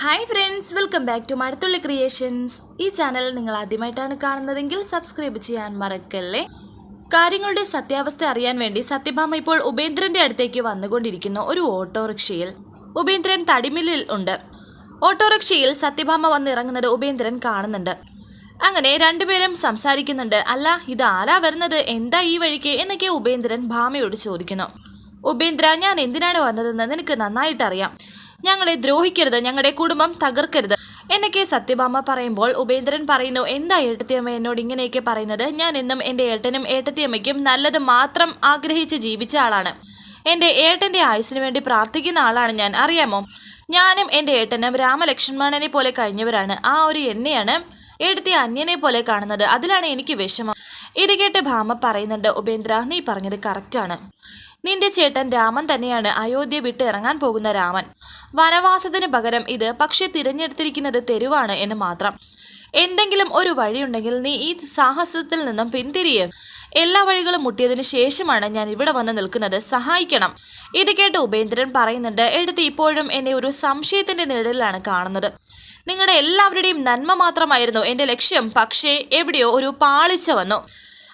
Hi friends welcome back to Mazhathulli creations ഈ channel നിങ്ങൾ ആദ്യമായിട്ടാണ് കാണുന്നതെങ്കിൽ സബ്സ്ക്രൈബ് ചെയ്യാൻ മറക്കല്ലേ? കാര്യങ്ങളുടെ സത്യാവസ്ഥ അറിയാൻ വേണ്ടി സത്യഭാമ ഇപ്പോൾ ഉപേന്ദ്രന്റെ അടുത്തേക്ക് വന്നുകൊണ്ടിരിക്കുന്ന ഒരു ഓട്ടോറിക്ഷയിൽ. ഉപേന്ദ്രൻ തടിമില്ലിൽ ഉണ്ട്. ഓട്ടോറിക്ഷയിൽ സത്യഭാമ വന്നിറങ്ങുന്നത് ഉപേന്ദ്രൻ കാണുന്നുണ്ട്. അങ്ങനെ രണ്ടുപേരും സംസാരിക്കുന്നുണ്ട്. അല്ല ഇത് ആരാ വരുന്നത്? എന്താ ഈ വഴിക്ക്? എന്നൊക്കെ ഉപേന്ദ്രൻ ഭാമയോട് ചോദിക്കുന്നു. ഉപേന്ദ്ര ഞാൻ എന്തിനാണ് വന്നതെന്ന് നിനക്ക് നന്നായിട്ടറിയാം. ഞങ്ങളെ ദ്രോഹിക്കരുത് ഞങ്ങളുടെ കുടുംബം തകർക്കരുത്. എന്നൊക്കെ സത്യഭാമ പറയുമ്പോൾ ഉപേന്ദ്രൻ പറയുന്നു എന്താ ഏട്ടത്തിയമ്മ എന്നോട് ഇങ്ങനെയൊക്കെ പറയുന്നത്? ഞാൻ എന്നും എന്റെ ഏട്ടനും ഏട്ടത്തിയമ്മയ്ക്കും നല്ലത് മാത്രം ആഗ്രഹിച്ച് ജീവിച്ച ആളാണ്. എന്റെ ഏട്ടന്റെ ആയുസിന് വേണ്ടി പ്രാർത്ഥിക്കുന്ന ആളാണ് ഞാൻ അറിയാമോ? ഞാനും എന്റെ ഏട്ടനും രാമലക്ഷ്മണനെ പോലെ കഴിഞ്ഞവരാണ്. ആ ഒരു എന്നെയാണ് എടുത്തി അന്യനെ പോലെ കാണുന്നത്. അതിലാണ് എനിക്ക് വിഷമം. ഇത് കേട്ട് ഭാമ പറയുന്നുണ്ട് ഉപേന്ദ്ര നീ പറഞ്ഞത് കറക്റ്റാണ് നിന്റെ ചേട്ടൻ രാമൻ തന്നെയാണ് അയോധ്യ വിട്ട് ഇറങ്ങാൻ പോകുന്ന രാമൻ. വനവാസത്തിന് പകരം ഇത് പക്ഷെ തിരഞ്ഞെടുത്തിരിക്കുന്നത് തെരുവാണ് എന്ന് മാത്രം. എന്തെങ്കിലും ഒരു വഴിയുണ്ടെങ്കിൽ നീ ഈ സാഹസത്തിൽ നിന്നും പിന്തിരിയ. എല്ലാ വഴികളും മുട്ടിയതിനു ശേഷമാണ് ഞാൻ ഇവിടെ വന്ന് നിൽക്കുന്നത്. സഹായിക്കണം. ഇത് കേട്ട് ഉപേന്ദ്രൻ പറയുന്നുണ്ട് എടുത്ത് ഇപ്പോഴും എന്നെ ഒരു സംശയത്തിന്റെ നിഴലിലാണ് കാണുന്നത്. നിങ്ങളുടെ എല്ലാവരുടെയും നന്മ മാത്രമായിരുന്നു എന്റെ ലക്ഷ്യം. പക്ഷേ എവിടെയോ ഒരു പാളിച്ച വന്നു.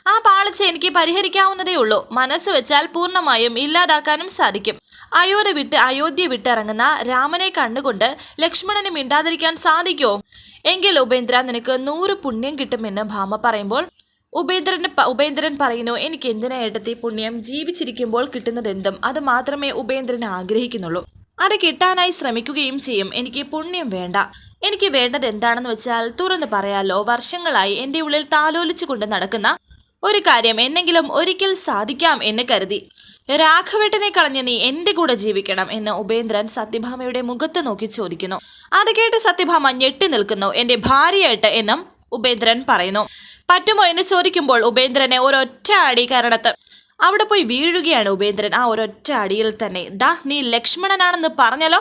ആ പാളിച്ച എനിക്ക് പരിഹരിക്കാവുന്നതേ ഉള്ളൂ. മനസ്സ് വെച്ചാൽ പൂർണമായും ഇല്ലാതാക്കാനും സാധിക്കും. അയോധ്യ വിട്ട് അയോധ്യ വിട്ടിറങ്ങുന്ന രാമനെ കണ്ടുകൊണ്ട് ലക്ഷ്മണന് മിണ്ടാതിരിക്കാൻ സാധിക്കുമോ എങ്കിൽ ഉപേന്ദ്ര നിനക്ക് നൂറ് പുണ്യം കിട്ടുമെന്ന് ഭാമ പറയുമ്പോൾ ഉപേന്ദ്രന് ഉപേന്ദ്രൻ പറയുന്നു എനിക്ക് എന്തിനാ ഏട്ടത്തി പുണ്യം? ജീവിച്ചിരിക്കുമ്പോൾ കിട്ടുന്നതെന്തും. അത് മാത്രമേ ഉപേന്ദ്രൻ ആഗ്രഹിക്കുന്നുള്ളൂ. അത് കിട്ടാനായി ശ്രമിക്കുകയും ചെയ്യും. എനിക്ക് പുണ്യം വേണ്ട. എനിക്ക് വേണ്ടത് എന്താണെന്ന് വെച്ചാൽ തുറന്നു പറയാലോ വർഷങ്ങളായി എന്റെ ഉള്ളിൽ താലോലിച്ചു കൊണ്ട് നടക്കുന്ന ഒരു കാര്യം എന്നെങ്കിലും ഒരിക്കൽ സാധിക്കാം എന്ന് കരുതി. രാഘവേട്ടനെ കളഞ്ഞ് നീ എന്റെ കൂടെ ജീവിക്കണം എന്ന് ഉപേന്ദ്രൻ സത്യഭാമയുടെ മുഖത്ത് നോക്കി ചോദിക്കുന്നു. അത് കേട്ട് സത്യഭാമ ഞെട്ടി നിൽക്കുന്നു. എന്റെ ഭാര്യയായിട്ട് എന്നും ഉപേന്ദ്രൻ പറയുന്നു. പറ്റുമോ എന്ന് ചോദിക്കുമ്പോൾ ഉപേന്ദ്രനെ ഒരൊറ്റ അടി കരണത്ത് അവിടെ പോയി വീഴുകയാണ് ഉപേന്ദ്രൻ. ആ ഒരൊറ്റ അടിയിൽ തന്നെ. ഡാ നീ ലക്ഷ്മണനാണെന്ന് പറഞ്ഞല്ലോ?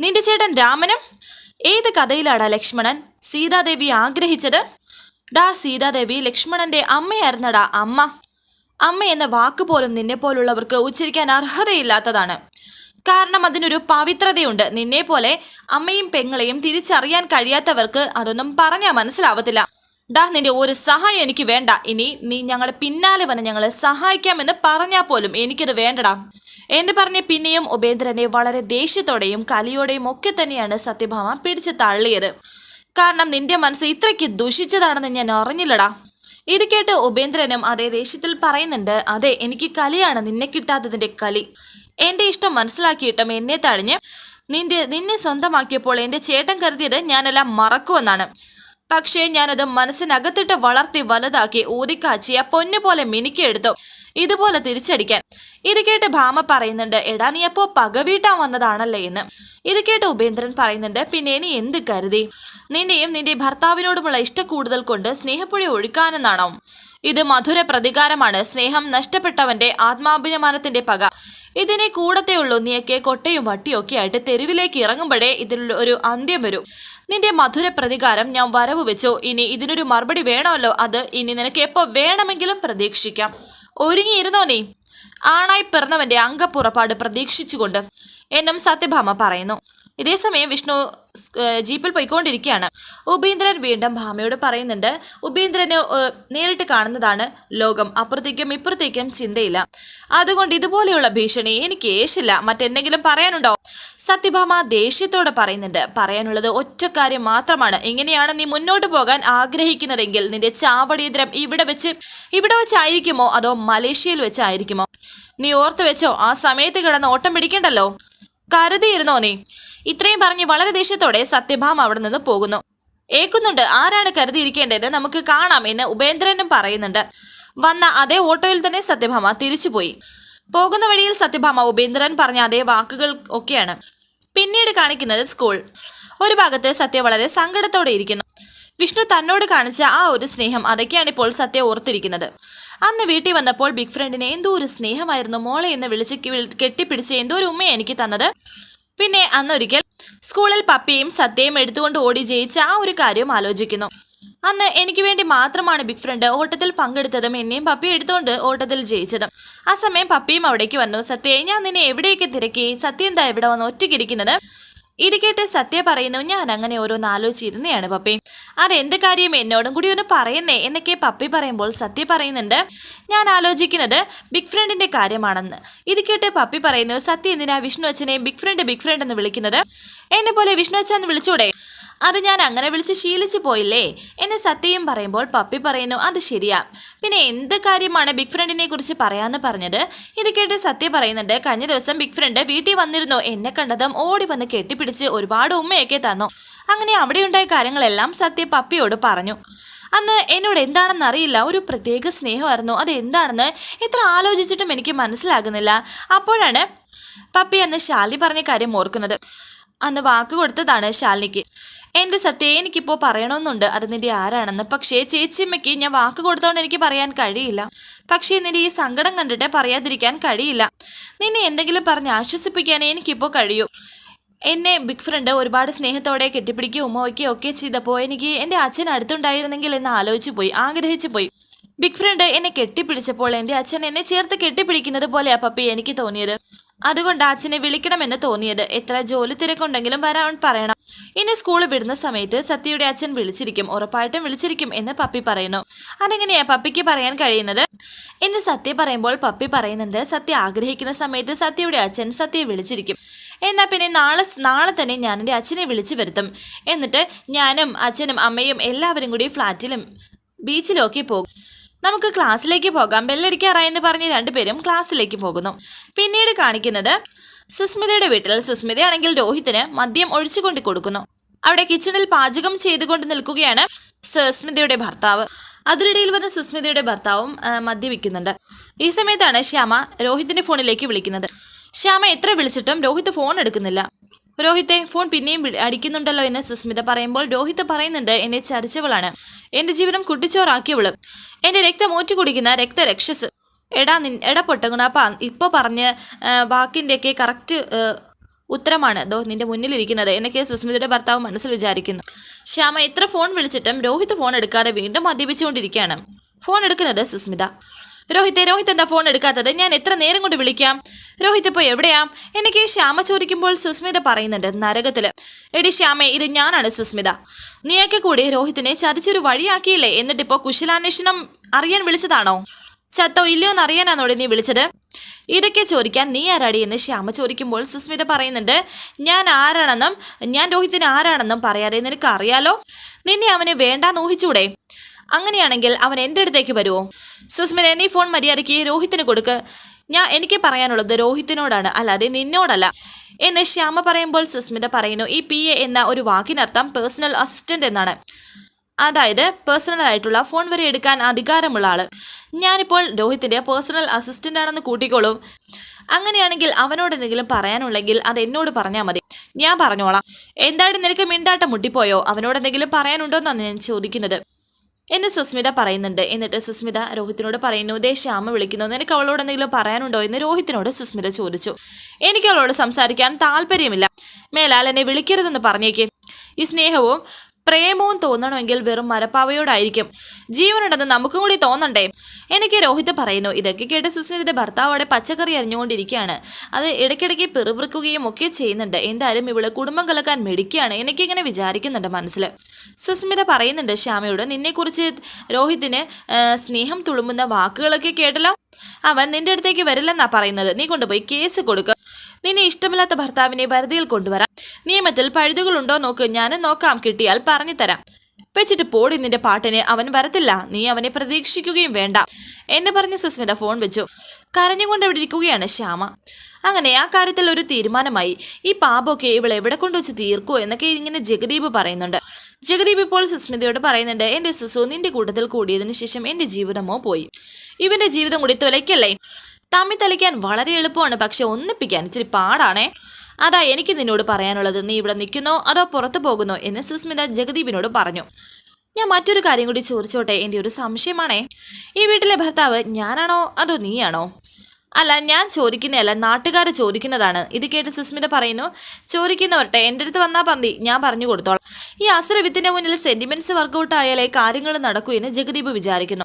നിന്റെ ചേട്ടൻ രാമനും? ഏത് കഥയിലാണ് ലക്ഷ്മണൻ? സീതാദേവി ആഗ്രഹിച്ചത്? ഡാ സീതാദേവി ലക്ഷ്മണന്റെ അമ്മയായിരുന്നടാ അമ്മ. അമ്മ എന്ന വാക്ക് പോലും നിന്നെ പോലുള്ളവർക്ക് ഉച്ചരിക്കാൻ അർഹതയില്ലാത്തതാണ്. കാരണം അതിനൊരു പവിത്രതയുണ്ട്. നിന്നെ പോലെ അമ്മയും പെങ്ങളെയും തിരിച്ചറിയാൻ കഴിയാത്തവർക്ക് അതൊന്നും പറഞ്ഞാൽ മനസ്സിലാവത്തില്ല. ഡാ നിന്റെ ഒരു സഹായം എനിക്ക് വേണ്ട. ഇനി നീ ഞങ്ങളെ പിന്നാലെ വന്ന് ഞങ്ങളെ സഹായിക്കാമെന്ന് പറഞ്ഞാൽ പോലും എനിക്കത് വേണ്ടടാ. എന്ന് പറഞ്ഞ് പിന്നെയും ഉപേന്ദ്രനെ വളരെ ദേഷ്യത്തോടെയും കലിയോടെയും ഒക്കെ തന്നെയാണ് സത്യഭാമ പിടിച്ചു തള്ളിയത്. കാരണം നിന്റെ മനസ്സ് ഇത്രയ്ക്ക് ദുഷിച്ചതാണെന്ന് ഞാൻ അറിഞ്ഞില്ലടാ. ഇത് കേട്ട് ഉപേന്ദ്രനും അതേ ദേഷ്യത്തിൽ പറയുന്നുണ്ട് അതെ എനിക്ക് കലിയാണ് നിന്നെ കിട്ടാത്തതിന്റെ കലി. എന്റെ ഇഷ്ടം മനസ്സിലാക്കിയിട്ടും എന്നെ തഴഞ്ഞ് നിന്റെ നിന്നെ സ്വന്തമാക്കിയപ്പോൾ എന്റെ ചേട്ടൻ കരുതിയത് ഞാനെല്ലാം മറക്കുമെന്നാണ്. പക്ഷേ ഞാനത് മനസ്സിനകത്തിട്ട് വളർത്തി വലുതാക്കി ഊതിക്കാച്ചിയ പൊന്നു പോലെ മിനുക്കിയെടുത്തു ഇതുപോലെ തിരിച്ചടിക്കാൻ. ഇത് കേട്ട് ഭാമ പറയുന്നുണ്ട് എടാ നീ അപ്പോ പകവീട്ടാൻ വന്നതാണല്ലേ എന്ന്. ഇത് കേട്ട് ഉപേന്ദ്രൻ പറയുന്നുണ്ട് പിന്നെ നീ എന്ത് കരുതി? നിന്റെയും നിന്റെ ഭർത്താവിനോടുമുള്ള ഇഷ്ടക്കൂടുതൽ കൊണ്ട് സ്നേഹപ്പുഴ ഒഴുക്കാനെന്നാണോ. ഇത് മധുര പ്രതികാരമാണ്. സ്നേഹം നഷ്ടപ്പെട്ടവന്റെ ആത്മാഭിമാനത്തിന്റെ പക. ഇതിനെ കൂടത്തെയുള്ളൂ നീയൊക്കെ കൊട്ടയും വട്ടിയൊക്കെ ആയിട്ട് തെരുവിലേക്ക് ഇറങ്ങുമ്പോഴേ ഇതിനുള്ള ഒരു അന്ത്യം വരും. നിന്റെ മധുര പ്രതികാരം ഞാൻ വരവ് വെച്ചു. ഇനി ഇതിനൊരു മറുപടി വേണമല്ലോ. അത് ഇനി നിനക്ക് എപ്പോ വേണമെങ്കിലും പ്രതീക്ഷിക്കാം. ഒരുങ്ങിയിരുന്നോ നീ? ആണായി പിറന്നവന്റെ അംഗപ്പുറപ്പാട് പ്രതീക്ഷിച്ചുകൊണ്ട് എന്നും സത്യഭാമ പറയുന്നു. ഇതേസമയം വിഷ്ണു ജീപ്പിൽ പോയിക്കൊണ്ടിരിക്കുകയാണ്. ഉപേന്ദ്രൻ വീണ്ടും ഭാമയോട് പറയുന്നുണ്ട് ഉപേന്ദ്രന് നേരിട്ട് കാണുന്നതാണ് ലോകം. അപ്പുറത്തേക്കും ഇപ്പുറത്തേക്കും ചിന്തയില്ല. അതുകൊണ്ട് ഇതുപോലെയുള്ള ഭീഷണി എനിക്ക് ഏശില്ല. മറ്റെന്തെങ്കിലും പറയാനുണ്ടോ? സത്യഭാമ ദേഷ്യത്തോടെ പറയുന്നുണ്ട് പറയാനുള്ളത് ഒറ്റ കാര്യം മാത്രമാണ്. ഇങ്ങനെയാണ് നീ മുന്നോട്ട് പോകാൻ ആഗ്രഹിക്കുന്നതെങ്കിൽ നിന്റെ ചാവടിയന്ത്രം ഇവിടെ വെച്ച് ഇവിടെ വെച്ചായിരിക്കുമോ? അതോ മലേഷ്യയിൽ വെച്ചായിരിക്കുമോ? നീ ഓർത്തു വെച്ചോ ആ സമയത്ത് കിടന്ന് ഓട്ടം പിടിക്കണ്ടല്ലോ? കരുതിയിരുന്നോ നീ? ഇത്രയും പറഞ്ഞ് വളരെ ദേഷ്യത്തോടെ സത്യഭാമ അവിടെ നിന്ന് പോകുന്നു. ഏക്കുന്നുണ്ട് ആരാണ് കരുതിയിരിക്കേണ്ടത്? നമുക്ക് കാണാം എന്ന് ഉപേന്ദ്രനും പറയുന്നുണ്ട്. വന്ന അതേ ഓട്ടോയിൽ തന്നെ സത്യഭാമ തിരിച്ചുപോയി. പോകുന്ന വഴിയിൽ സത്യഭാമ ഉപേന്ദ്രൻ പറഞ്ഞ അതേ വാക്കുകൾ ഒക്കെയാണ് പിന്നീട് കാണിക്കുന്നത് സ്കൂൾ. ഒരു ഭാഗത്ത് സത്യ വളരെ സങ്കടത്തോടെ ഇരിക്കുന്നു. വിഷ്ണു തന്നോട് കാണിച്ച ആ ഒരു സ്നേഹം അതൊക്കെയാണ് ഇപ്പോൾ സത്യ ഓർത്തിരിക്കുന്നത്. അന്ന് വീട്ടിൽ വന്നപ്പോൾ ബിഗ് ഫ്രണ്ടിനെ എന്തോ ഒരു സ്നേഹമായിരുന്നു മോളെ എന്ന് വിളിച്ച് കെട്ടിപ്പിടിച്ച് എന്തോ ഒരു ഉമ്മയെ എനിക്ക് തന്നത്. പിന്നെ അന്നൊരിക്കൽ സ്കൂളിൽ പപ്പിയും സത്യയും എടുത്തുകൊണ്ട് ഓടി ജയിച്ച ആ ഒരു കാര്യം ആലോചിക്കുന്നു. അന്ന് എനിക്ക് വേണ്ടി മാത്രമാണ് ബിഗ് ഫ്രണ്ട് ഓട്ടത്തിൽ പങ്കെടുത്തതും എന്നെയും പപ്പി എടുത്തുകൊണ്ട് ഓട്ടത്തിൽ ജയിച്ചതും. ആ സമയം പപ്പിയും അവിടേക്ക് വന്നു. സത്യയെ ഞാൻ നിന്നെ എവിടെയൊക്കെ തിരക്കി? സത്യം എന്താ എവിടെ വന്ന് ഒറ്റയ്ക്കിരിക്കുന്നത് ഇത് സത്യ പറയുന്നു ഞാൻ അങ്ങനെ ഓരോന്ന് ആലോചിച്ചിരുന്നെയാണ് പപ്പി. അതെന്ത് കാര്യം എന്നോടും കൂടി ഒന്ന് പറയുന്നേ എന്നൊക്കെ പപ്പി പറയുമ്പോൾ സത്യ പറയുന്നുണ്ട് ഞാൻ ആലോചിക്കുന്നത് ബിഗ് ഫ്രണ്ടിന്റെ കാര്യമാണെന്ന്. ഇത് കേട്ട് പപ്പി പറയുന്നു സത്യ എന്തിനാ വിഷ്ണു അച്ഛനെ ബിഗ് ഫ്രണ്ട് ബിഗ് ഫ്രണ്ട് എന്ന് വിളിക്കുന്നത്? എന്നെ പോലെ വിഷ്ണു അച്ഛൻ വിളിച്ചൂടെ? അത് ഞാൻ അങ്ങനെ വിളിച്ച് ശീലിച്ചു പോയില്ലേ? എന്ന് സത്യം പറയുമ്പോൾ പപ്പി പറയുന്നു അത് ശരിയാ. പിന്നെ എന്ത് കാര്യമാണ് ബിഗ് ഫ്രണ്ടിനെ കുറിച്ച് പറയാന്ന് പറഞ്ഞത്? ഇത് കേട്ട് സത്യ പറയുന്നുണ്ട് കഴിഞ്ഞ ദിവസം ബിഗ് ഫ്രണ്ട് വീട്ടിൽ വന്നിരുന്നു. എന്നെ കണ്ടതും ഓടി വന്ന് കെട്ടിപ്പിടിച്ച് ഒരുപാട് ഉമ്മയൊക്കെ തന്നു. അങ്ങനെ അവിടെ ഉണ്ടായ കാര്യങ്ങളെല്ലാം സത്യ പപ്പിയോട് പറഞ്ഞു. അന്ന് എന്നോട് എന്താണെന്ന് അറിയില്ല. ഒരു പ്രത്യേക സ്നേഹമായിരുന്നു. അത് എന്താണെന്ന് ഇത്ര ആലോചിച്ചിട്ടും എനിക്ക് മനസ്സിലാകുന്നില്ല. അപ്പോഴാണ് പപ്പി അന്ന് ശാലി പറഞ്ഞ കാര്യം ഓർക്കുന്നത്. അന്ന് വാക്ക് കൊടുത്തതാണ് ശാലിനിക്ക്. എന്റെ സത്യം എനിക്കിപ്പോൾ പറയണമെന്നുണ്ട്. അത് നിന്റെ ആരാണെന്ന്. പക്ഷേ ചേച്ചിയമ്മയ്ക്ക് ഞാൻ വാക്ക് കൊടുത്തോണ്ട് എനിക്ക് പറയാൻ കഴിയില്ല. പക്ഷേ നിന്റെ ഈ സങ്കടം കണ്ടിട്ട് പറയാതിരിക്കാൻ കഴിയില്ല. നിന്നെ എന്തെങ്കിലും പറഞ്ഞ് ആശ്വസിപ്പിക്കാൻ എനിക്കിപ്പോൾ കഴിയൂ. എന്നെ ബിഗ് ഫ്രണ്ട് ഒരുപാട് സ്നേഹത്തോടെ കെട്ടിപ്പിടിക്കുകയും ഉമ്മ വയ്ക്കുകയും ഒക്കെ ചെയ്തപ്പോൾ എനിക്ക് എന്റെ അച്ഛൻ അടുത്തുണ്ടായിരുന്നെങ്കിൽ എന്ന് ആലോചിച്ചു പോയി. ആഗ്രഹിച്ചു പോയി. ബിഗ് ഫ്രണ്ട് എന്നെ കെട്ടിപ്പിടിച്ചപ്പോൾ എന്റെ അച്ഛൻ എന്നെ ചേർത്ത് കെട്ടിപ്പിടിക്കുന്നത് പോലെയാ പപ്പി എനിക്ക് തോന്നിയത്. അതുകൊണ്ട് അച്ഛനെ വിളിക്കണമെന്ന് തോന്നിയത്. എത്ര ജോലി തിരക്കുണ്ടെങ്കിലും വരാൻ പറയണം. ഇനി സ്കൂൾ വിടുന്ന സമയത്ത് സത്യയുടെ അച്ഛൻ വിളിച്ചിരിക്കും. ഉറപ്പായിട്ടും വിളിച്ചിരിക്കും എന്ന് പപ്പി പറയുന്നു. അതെങ്ങനെയാ പപ്പിക്ക് പറയാൻ കഴിയുന്നത്? എന്ന് സത്യ പറയുമ്പോൾ പപ്പി പറയുന്നുണ്ട് സത്യ ആഗ്രഹിക്കുന്ന സമയത്ത് സത്യയുടെ അച്ഛൻ സത്യയെ വിളിച്ചിരിക്കും. എന്നാൽ പിന്നെ നാളെ നാളെ തന്നെ ഞാൻ എന്റെ അച്ഛനെ വിളിച്ചു വരുത്തും. എന്നിട്ട് ഞാനും അച്ഛനും അമ്മയും എല്ലാവരും കൂടി ഫ്ലാറ്റിലും ബീച്ചിലൊക്കെ പോകും. നമുക്ക് ക്ലാസ്സിലേക്ക് പോകാം. ബെല്ലടിക്കാറായെന്ന് പറഞ്ഞ് രണ്ടുപേരും ക്ലാസ്സിലേക്ക് പോകുന്നു. പിന്നീട് കാണിക്കുന്നത് സുസ്മിതയുടെ വീട്ടിൽ സുസ്മിതയാണെങ്കിൽ രോഹിത്തിന് മദ്യം ഒഴിച്ചുകൊണ്ട് കൊടുക്കുന്നു. അവിടെ കിച്ചണിൽ പാചകം ചെയ്തുകൊണ്ട് നിൽക്കുകയാണ് സുസ്മിതയുടെ ഭർത്താവ്. അതിനിടയിൽ വന്ന് സുസ്മിതയുടെ ഭർത്താവും മദ്യപിക്കുന്നുണ്ട്. ഈ സമയത്താണ് ശ്യാമ രോഹിത്തിന്റെ ഫോണിലേക്ക് വിളിക്കുന്നത്. ശ്യാമ എത്ര വിളിച്ചിട്ടും രോഹിത് ഫോൺ എടുക്കുന്നില്ല. രോഹിത്തെ ഫോൺ പിന്നെയും അടിക്കുന്നുണ്ടല്ലോ എന്ന് സുസ്മിത പറയുമ്പോൾ രോഹിത് പറയുന്നുണ്ട് എന്നെ ചരിച്ചവളാണ് എന്റെ ജീവനം കുട്ടിച്ചോറാക്കിയവൾ. എന്റെ രക്തം ഊറ്റി കുടിക്കുന്ന രക്തരക്ഷസ്. എടാ നിൻ എടാ പൊട്ടങ്ങുണാപ്പ ഇപ്പൊ പറഞ്ഞ ആ, വാക്കിന്റെയൊക്കെ കറക്റ്റ് ഉത്തരമാണ് ദോ നിന്റെ മുന്നിലിരിക്കുന്നത് എന്നൊക്കെ സുസ്മിതയുടെ ഭർത്താവ് മനസ്സിൽ വിചാരിക്കുന്നു. ശ്യാമ എത്ര ഫോൺ വിളിച്ചിട്ടും രോഹിത് ഫോൺ എടുക്കാതെ വീണ്ടും മദ്യപിച്ചുകൊണ്ടിരിക്കുകയാണ്. ഫോൺ എടുക്കുന്നത് സുസ്മിത. രോഹിത്തെ രോഹിത് എന്താ ഫോൺ എടുക്കാത്തത്? ഞാൻ എത്ര നേരം കൊണ്ട് വിളിക്കാം? രോഹിത് ഇപ്പോൾ എവിടെയാ? എനിക്ക് ശ്യാമ ചോദിക്കുമ്പോൾ സുസ്മിത പറയുന്നുണ്ട് നരകത്തിൽ. എടി ശ്യാമേ ഇത് ഞാനാണ് സുസ്മിത. നീയൊക്കെ കൂടി രോഹിത്തിനെ ചതിച്ചൊരു വഴിയാക്കിയില്ലേ? എന്നിട്ടിപ്പോ കുശലാന്വേഷണം അറിയാൻ വിളിച്ചതാണോ? ചത്തോ ഇല്ലയോ എന്ന് അറിയാനാണോടെ നീ വിളിച്ചത്? ഇതൊക്കെ ചോദിക്കാൻ നീ ആരാടി എന്ന് ശ്യാമ ചോദിക്കുമ്പോൾ സുസ്മിത പറയുന്നുണ്ട് ഞാൻ ആരാണെന്നും ഞാൻ രോഹിത്തിന് ആരാണെന്നും പറയാതെ നിനക്ക് അറിയാലോ നിന്നെ അവന് വേണ്ടാന്ന് ഊഹിച്ചൂടെ? അങ്ങനെയാണെങ്കിൽ അവൻ എന്റെ അടുത്തേക്ക് വരുമോ സുസ്മിൻ എന്നീ ഫോൺ മര്യാദയ്ക്ക് രോഹിത്തിന് കൊടുക്ക്. ഞാൻ എനിക്ക് പറയാനുള്ളത് രോഹിത്തിനോടാണ്. അല്ലാതെ നിന്നോടല്ല. എന്ന് ശ്യാമ പറയുമ്പോൾ സുസ്മിത പറയുന്നു ഈ പി എ എന്ന ഒരു വാക്കിനർത്ഥം പേഴ്സണൽ അസിസ്റ്റന്റ് എന്നാണ്. അതായത് പേഴ്സണൽ ആയിട്ടുള്ള ഫോൺ വരെ എടുക്കാൻ അധികാരമുള്ള ആൾ. ഞാനിപ്പോൾ രോഹിത്തിന്റെ പേഴ്സണൽ അസിസ്റ്റന്റ് ആണെന്ന് കൂട്ടിക്കോളും. അങ്ങനെയാണെങ്കിൽ അവനോട് എന്തെങ്കിലും പറയാനുണ്ടെങ്കിൽ അത് എന്നോട് പറഞ്ഞാൽ മതി. ഞാൻ പറഞ്ഞോളാം. എന്തായാലും നിനക്ക് മിണ്ടാട്ടം മുട്ടിപ്പോയോ? അവനോട് എന്തെങ്കിലും പറയാനുണ്ടോ എന്നാണ് ഞാൻ ചോദിക്കുന്നത്. എന്ന് സുസ്മിത പറയുന്നുണ്ട്. എന്നിട്ട് സുസ്മിത രോഹിത്തിനോട് പറയുന്നു ദേ ശ്യാമ വിളിക്കുന്നു. നിനക്ക് അവളോട് എന്തെങ്കിലും പറയാനുണ്ടോ? എന്ന് രോഹിത്തിനോട് സുസ്മിത ചോദിച്ചു. എനിക്ക് അവളോട് സംസാരിക്കാൻ താല്പര്യമില്ല. മേലാൽ എന്നെ വിളിക്കരുതെന്ന് പറഞ്ഞേക്കേ. ഈ സ്നേഹവും പ്രേമവും തോന്നണമെങ്കിൽ വെറും മരപ്പാവയോടായിരിക്കും. ജീവനുണ്ടെന്ന് നമുക്കും കൂടി തോന്നണ്ടേ? എനിക്ക് രോഹിത് പറയുന്നു ഇതൊക്കെ കേട്ട് സുസ്മിതയുടെ ഭർത്താവോടെ പച്ചക്കറി അറിഞ്ഞുകൊണ്ടിരിക്കുകയാണ് അത് ഇടയ്ക്കിടയ്ക്ക് പിറുപിറുക്കുകയും ഒക്കെ ചെയ്യുന്നുണ്ട്. എന്തായാലും ഇവിടെ കുടുംബം കലക്കാൻ മെടിക്കുകയാണ് എനിക്കിങ്ങനെ വിചാരിക്കുന്നുണ്ട് മനസ്സിൽ സുസ്മിത പറയുന്നുണ്ട് ശ്യാമയോട് നിന്നെക്കുറിച്ച് രോഹിത്തിന് സ്നേഹം തുളുമ്പുന്ന വാക്കുകളൊക്കെ കേട്ടല്ലോ? അവൻ നിന്റെ അടുത്തേക്ക് വരില്ലെന്നാ പറയുന്നത്. നീ കൊണ്ടുപോയി കേസ് കൊടുക്കുക നിന്നെ ഇഷ്ടമില്ലാത്ത ഭർത്താവിനെ വരുതിയിൽ കൊണ്ടുവരാം. നിയമത്തിൽ പഴുതുകളുണ്ടോ നോക്ക് ഞാൻ നോക്കാം കിട്ടിയാൽ പറഞ്ഞു തരാം. വെച്ചിട്ട് പോടി നിന്റെ പാട്ടിന് അവൻ വരത്തില്ല. നീ അവനെ പ്രതീക്ഷിക്കുകയും വേണ്ട. എന്ന് പറഞ്ഞ് സുസ്മിത ഫോൺ വെച്ചു. കരഞ്ഞുകൊണ്ട് അവിടെ ഇരിക്കുകയാണ് ശ്യാമ. അങ്ങനെ ആ കാര്യത്തിൽ ഒരു തീരുമാനമായി. ഈ പാപമൊക്കെ ഇവൾ എവിടെ കൊണ്ടുവച്ച് തീർക്കൂ എന്നൊക്കെ ഇങ്ങനെ ജഗദീപ് പറയുന്നുണ്ട്. ജഗദീപ് ഇപ്പോൾ സുസ്മിതയോട് പറയുന്നുണ്ട് എന്റെ സുസു നിന്റെ കൂട്ടത്തിൽ കൂടിയതിനു ശേഷം എന്റെ ജീവിതമോ പോയി. ഇവന്റെ ജീവിതം കൂടി തുലയ്ക്കല്ലേ? തമ്മി തളിക്കാൻ വളരെ എളുപ്പമാണ്. പക്ഷെ ഒന്നിപ്പിക്കാൻ ഇച്ചിരി പാടാണേ. അതാ എനിക്ക് നിന്നോട് പറയാനുള്ളത്. നീ ഇവിടെ നിൽക്കുന്നോ അതോ പുറത്തു പോകുന്നോ എന്ന് സുസ്മിത ജഗദീപിനോട് പറഞ്ഞു. ഞാൻ മറ്റൊരു കാര്യം കൂടി ചോദിച്ചോട്ടെ? എന്റെ ഒരു സംശയമാണേ. ഈ വീട്ടിലെ ഭർത്താവ് ഞാനാണോ അതോ നീയാണോ? അല്ല ഞാൻ ചോദിക്കുന്നതല്ല നാട്ടുകാർ ചോദിക്കുന്നതാണ്. ഇത് കേട്ട് സുസ്മിത പറയുന്നു ചോദിക്കുന്നവരട്ടെ എന്റെ അടുത്ത് വന്നാൽ പന്തി ഞാൻ പറഞ്ഞു കൊടുത്തോളാം. ഈ അസുരവിത്തിന്റെ മുന്നിൽ സെന്റിമെന്റ്സ് വർക്കൗട്ട് ആയാലേ കാര്യങ്ങൾ നടക്കൂ എന്ന് ജഗദീപ് വിചാരിക്കുന്നു.